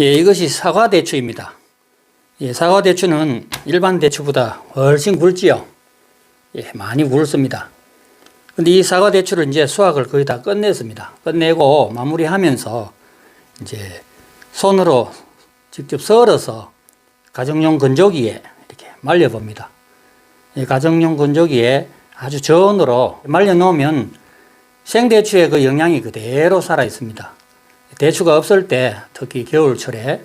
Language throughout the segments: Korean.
예, 이것이 사과 대추입니다. 예, 사과 대추는 일반 대추보다 훨씬 굵지요. 예, 많이 굵습니다. 근데 이 사과 대추를 이제 수확을 거의 다 끝냈습니다. 끝내고 마무리하면서 이제 손으로 직접 썰어서 가정용 건조기에 이렇게 말려 봅니다. 이 가정용 건조기에 아주 저온으로 말려 놓으면 생대추의 그 영양이 그대로 살아 있습니다. 대추가 없을 때 특히 겨울철에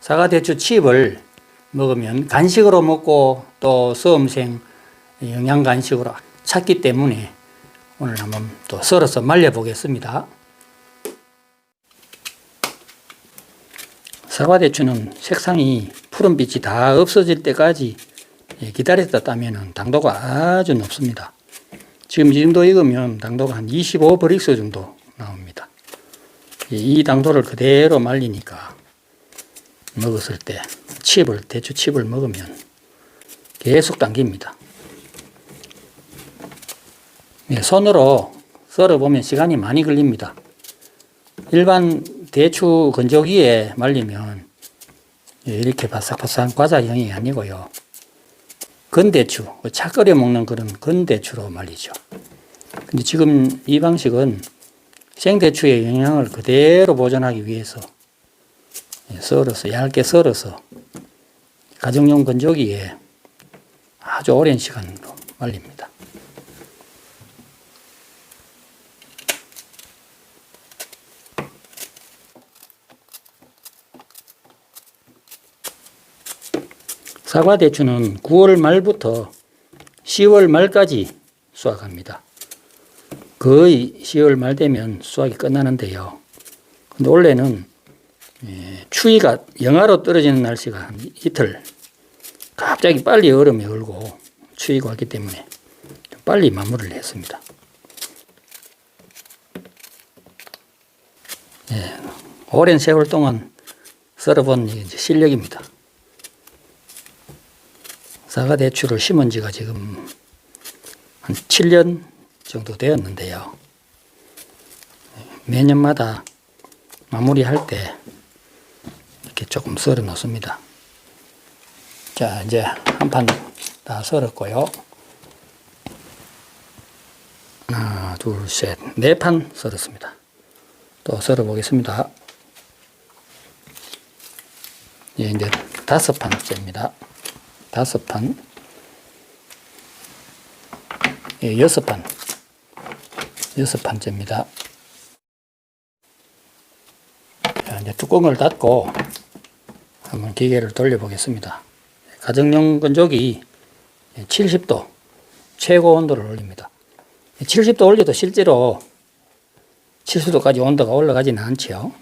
사과 대추 칩을 먹으면 간식으로 먹고 또 수험생 영양 간식으로 찾기 때문에 오늘 한번 또 썰어서 말려 보겠습니다. 사과 대추는 색상이 푸른빛이 다 없어질 때까지 예, 기다렸다 따면 당도가 아주 높습니다. 지금 이 정도 익으면 당도가 한 25브릭스 정도 이 당도를 그대로 말리니까 먹었을 때 칩을 대추 칩을 먹으면 계속 당깁니다. 예, 손으로 썰어 보면 시간이 많이 걸립니다. 일반 대추 건조기에 말리면 예, 이렇게 바삭바삭한 과자형이 아니고요. 건대추, 차 끓여 먹는 그런 건대추로 말리죠. 근데 지금 이 방식은 생대추의 영양을 그대로 보존하기 위해서 예, 썰어서 얇게 썰어서 가정용 건조기에 아주 오랜 시간으로 말립니다. 사과 대추는 9월 말부터 10월 말까지 수확합니다. 거의 10월 말 되면 수확이 끝나는데요. 근데 원래는 예, 추위가 영하로 떨어지는 날씨가 한 이틀 갑자기 빨리 얼음이 얼고 추위가 왔기 때문에 좀 빨리 마무리를 했습니다. 예, 오랜 세월 동안 썰어본 이제 실력입니다. 사과 대추를 심은 지가 지금 한 7년 정도 되었는데요. 매년마다 마무리할 때 이렇게 조금 썰어 놓습니다. 자, 이제 한 판 다 썰었고요. 하나, 둘, 셋, 네 판 썰었습니다. 또 썰어 보겠습니다. 예, 이제 다섯 판째입니다. 다섯 판, 예, 여섯 판, 여섯 판째입니다. 자, 이제 뚜껑을 닫고 한번 기계를 돌려보겠습니다. 가정용 건조기 70도 최고 온도를 올립니다. 70도 올려도 실제로 70도까지 온도가 올라가지는 않지요.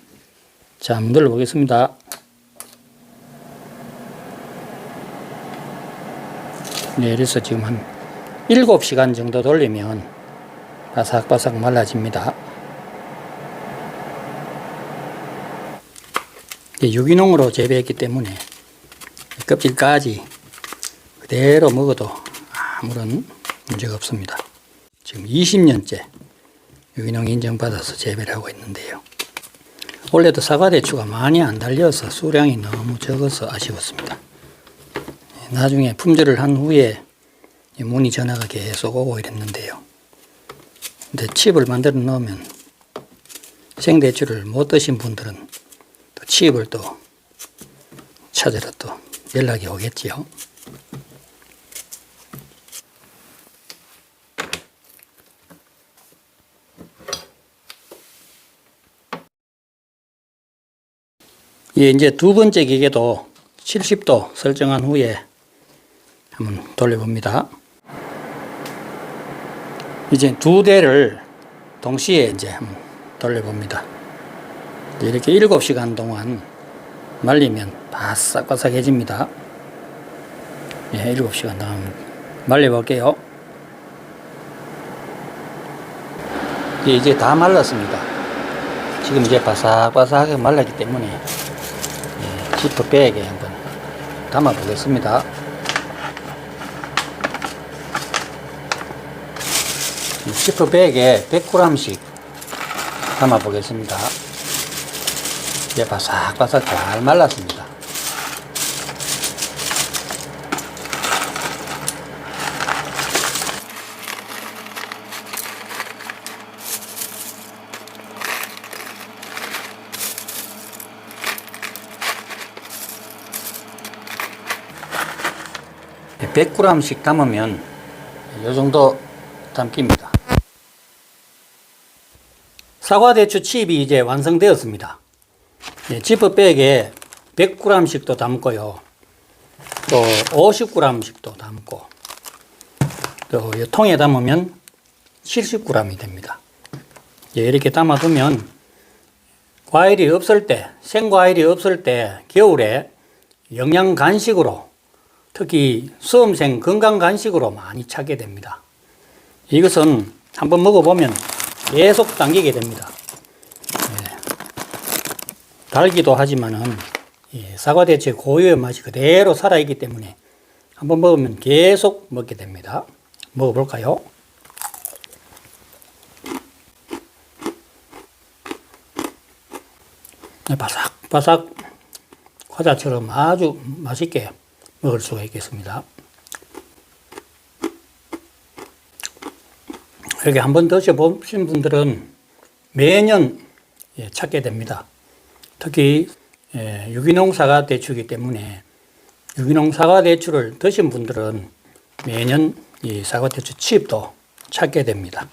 자, 한번 눌러보겠습니다. 네, 그래서 지금 한 7시간 정도 돌리면 바삭바삭 말라집니다. 유기농으로 재배했기 때문에 껍질까지 그대로 먹어도 아무런 문제가 없습니다. 지금 20년째 유기농 인정받아서 재배를 하고 있는데요. 원래도 사과 대추가 많이 안 달려서 수량이 너무 적어서 아쉬웠습니다. 나중에 품절을 한 후에 문의 전화가 계속 오고 이랬는데요. 근데 칩을 만들어 놓으면 생대추를 못 드신 분들은 또 칩을 또 찾으러 또 연락이 오겠지요. 예, 이제 두 번째 기계도 70도 설정한 후에 한번 돌려봅니다. 이제 두 대를 동시에 이제 한번 돌려봅니다. 이렇게 7시간 동안 말리면 바싹바싹해집니다. 예, 7시간 동안 말려볼게요. 예, 이제 다 말랐습니다. 지금 이제 바싹바싹하게 말랐기 때문에 예, 지퍼백에 한번 담아 보겠습니다. 지퍼백에 100g씩 담아 보겠습니다. 이제 바삭바삭 잘 말랐습니다. 네, 100g씩 담으면 이 정도 담깁니다. 사과 대추 칩이 이제 완성되었습니다. 예, 지퍼백에 100g씩도 담고요. 또 50g씩도 담고 또이 통에 담으면 70g이 됩니다. 예, 이렇게 담아두면 과일이 없을 때, 생과일이 없을 때 겨울에 영양 간식으로 특히 수험생 건강 간식으로 많이 찾게 됩니다. 이것은 한번 먹어보면 계속 당기게 됩니다. 예. 달기도 하지만은 예, 사과 대추의 고유의 맛이 그대로 살아있기 때문에 한번 먹으면 계속 먹게 됩니다. 먹어볼까요? 네, 바삭바삭 과자처럼 아주 맛있게 먹을 수가 있겠습니다. 이렇게 한 번 드셔보신 분들은 매년 예, 찾게 됩니다. 특히 예, 유기농 사과 대추이기 때문에 유기농 사과 대추를 드신 분들은 매년 이 사과 대추 칩도 찾게 됩니다.